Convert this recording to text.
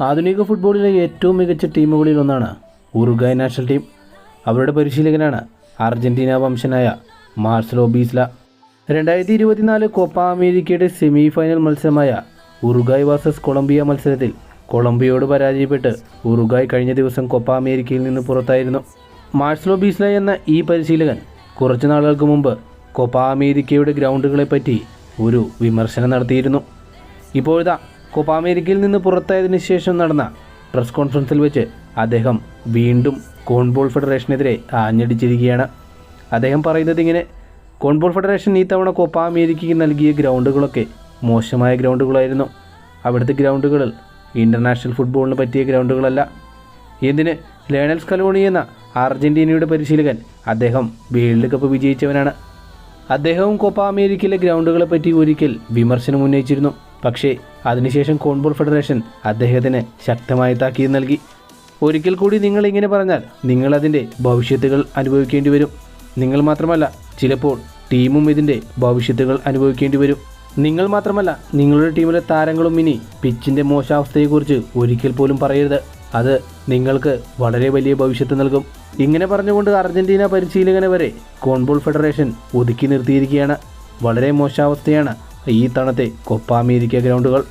ആധുനിക ഫുട്ബോളിലെ ഏറ്റവും മികച്ച ടീമുകളിൽ ഒന്നാണ് ഉറുഗായ് നാഷണൽ ടീം. അവരുടെ പരിശീലകനാണ് അർജന്റീന വംശനായ മാർസലോ ബീസ്ല. രണ്ടായിരത്തി ഇരുപത്തിനാല് കോപ്പ അമേരിക്കയുടെ സെമി ഫൈനൽ മത്സരമായ ഉറുഗായ് വേഴ്സസ് കൊളംബിയ മത്സരത്തിൽ കൊളംബിയയോട് പരാജയപ്പെട്ട് ഉറുഗായ് കഴിഞ്ഞ ദിവസം കോപ്പ അമേരിക്കയിൽ നിന്ന് പുറത്തായിരുന്നു. മാർസലോ ബീസ്ല എന്ന ഈ പരിശീലകൻ കുറച്ചു നാളുകൾക്ക് മുമ്പ് കോപ്പ അമേരിക്കയുടെ ഗ്രൗണ്ടുകളെപ്പറ്റി ഒരു വിമർശനം നടത്തിയിരുന്നു. ഇപ്പോഴിതാ കോപ്പ അമേരിക്കയിൽ നിന്ന് പുറത്തായതിനു ശേഷം നടന്ന പ്രസ് കോൺഫറൻസിൽ വെച്ച് അദ്ദേഹം വീണ്ടും കോൺബോൾ ഫെഡറേഷനെതിരെ ആഞ്ഞടിച്ചിരിക്കുകയാണ്. അദ്ദേഹം പറയുന്നത് ഇങ്ങനെ കോൺബോൾ ഫെഡറേഷൻ ഈ തവണ കോപ്പ അമേരിക്കയ്ക്ക് നൽകിയ ഗ്രൗണ്ടുകളൊക്കെ മോശമായ ഗ്രൗണ്ടുകളായിരുന്നു. അവിടുത്തെ ഗ്രൗണ്ടുകളിൽ ഇന്റർനാഷണൽ ഫുട്ബോളിന് പറ്റിയ ഗ്രൗണ്ടുകളല്ല. എന്തിന്? ലേണൽ സ്കലോണി എന്ന അർജന്റീനയുടെ പരിശീലകൻ അദ്ദേഹം വേൾഡ് കപ്പ് വിജയിച്ചവനാണ്. അദ്ദേഹവും കോപ്പ അമേരിക്കയിലെ ഗ്രൗണ്ടുകളെപ്പറ്റി ഒരിക്കൽ വിമർശനം ഉന്നയിച്ചിരുന്നു പക്ഷേ അതിനുശേഷം കോൺബോൾ ഫെഡറേഷൻ അദ്ദേഹത്തിന് ശക്തമായ താക്കീത് നൽകി. ഒരിക്കൽ കൂടി നിങ്ങൾ ഇങ്ങനെ പറഞ്ഞാൽ നിങ്ങളതിന്റെ ഭവിഷ്യത്തുകൾ അനുഭവിക്കേണ്ടി വരും. നിങ്ങൾ മാത്രമല്ല ചിലപ്പോൾ ടീമും ഇതിന്റെ ഭവിഷ്യത്തുകൾ അനുഭവിക്കേണ്ടി വരും. നിങ്ങൾ മാത്രമല്ല നിങ്ങളുടെ ടീമിലെ താരങ്ങളും ഇനി പിച്ചിന്റെ മോശാവസ്ഥയെക്കുറിച്ച് ഒരിക്കൽ പോലും പറയരുത്. അത് നിങ്ങൾക്ക് വളരെ വലിയ ഭവിഷ്യത്ത് നൽകും. ഇങ്ങനെ പറഞ്ഞുകൊണ്ട് അർജന്റീന പരിശീലകനെ വരെ കോൺബോൾ ഫെഡറേഷൻ ഒതുക്കി നിർത്തിയിരിക്കുകയാണ്. വളരെ മോശാവസ്ഥയാണ് ഈ തണത്തെ കൊപ്പ അമേരിക്ക ഗ്രൗണ്ടുകൾ